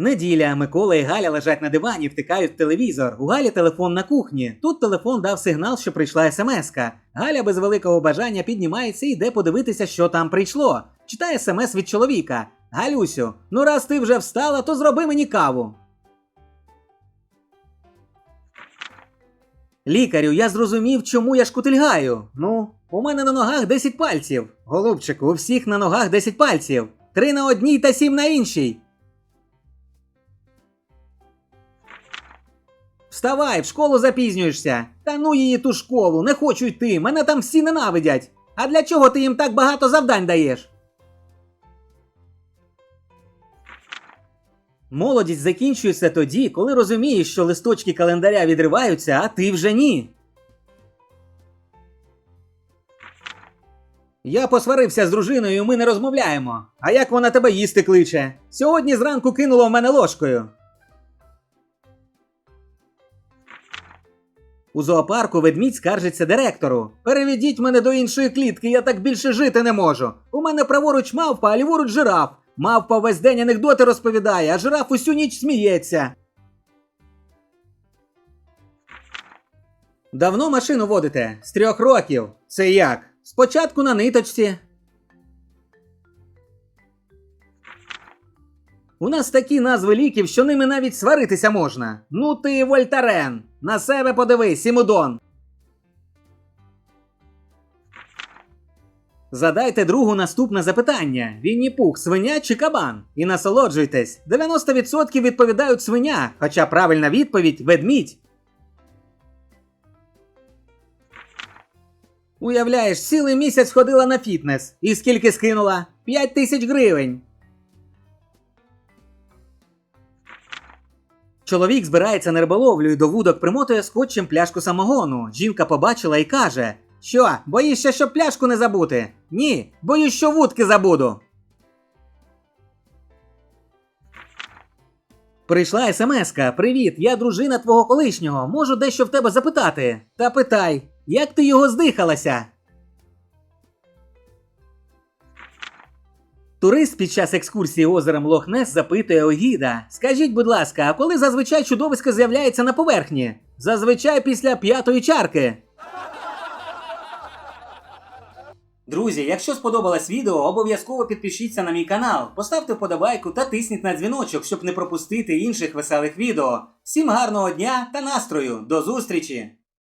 Неділя, Микола і Галя лежать на дивані, втикають в телевізор. У Галі телефон на кухні. Тут телефон дав сигнал, що прийшла смска. Галя без великого бажання піднімається і йде подивитися, що там прийшло. Читає смс від чоловіка. Галюсю, ну раз ти вже встала, то зроби мені каву. Лікарю, я зрозумів, чому я шкутильгаю. Ну, у мене на ногах 10 пальців. Голубчику, у всіх на ногах 10 пальців. Три на одній та сім на іншій. Вставай, в школу запізнюєшся. Та ну її ту школу, не хочу йти, мене там всі ненавидять. А для чого ти їм так багато завдань даєш? Молодість закінчується тоді, коли розумієш, що листочки календаря відриваються, а ти вже ні. Я посварився з дружиною, ми не розмовляємо. А як вона тебе їсти кличе? Сьогодні зранку кинула в мене ложкою. У зоопарку ведмідь скаржиться директору. Переведіть мене до іншої клітки, я так більше жити не можу. У мене праворуч мавпа, а ліворуч жираф. Мавпа весь день анекдоти розповідає, а жираф усю ніч сміється. Давно машину водите? З трьох років. Це як? Спочатку на ниточці. У нас такі назви ліків, що ними навіть сваритися можна. Ну ти Вольтарен. На себе подивись, Сімудон. Задайте другу наступне запитання: Вінні пух, свиня чи кабан? І насолоджуйтесь. 90% відповідають свиня, хоча правильна відповідь ведмідь. Уявляєш, цілий місяць ходила на фітнес. І скільки скинула? 5 тисяч гривень. Чоловік збирається на риболовлю і до вудок примотує скотчем пляшку самогону. Жінка побачила і каже: Що, боїшся, щоб пляшку не забути? Ні, боюсь, що вудки забуду. Прийшла смска. Привіт, я дружина твого колишнього. Можу дещо в тебе запитати. Та питай, як ти його здихалася? Турист під час екскурсії озером Лохнес запитує у гіда: Скажіть, будь ласка, а коли зазвичай чудовисько з'являється на поверхні? Зазвичай після п'ятої чарки. Друзі, якщо сподобалось відео, обов'язково підпишіться на мій канал, поставте вподобайку та тисніть на дзвіночок, щоб не пропустити інших веселих відео. Всім гарного дня та настрою! До зустрічі!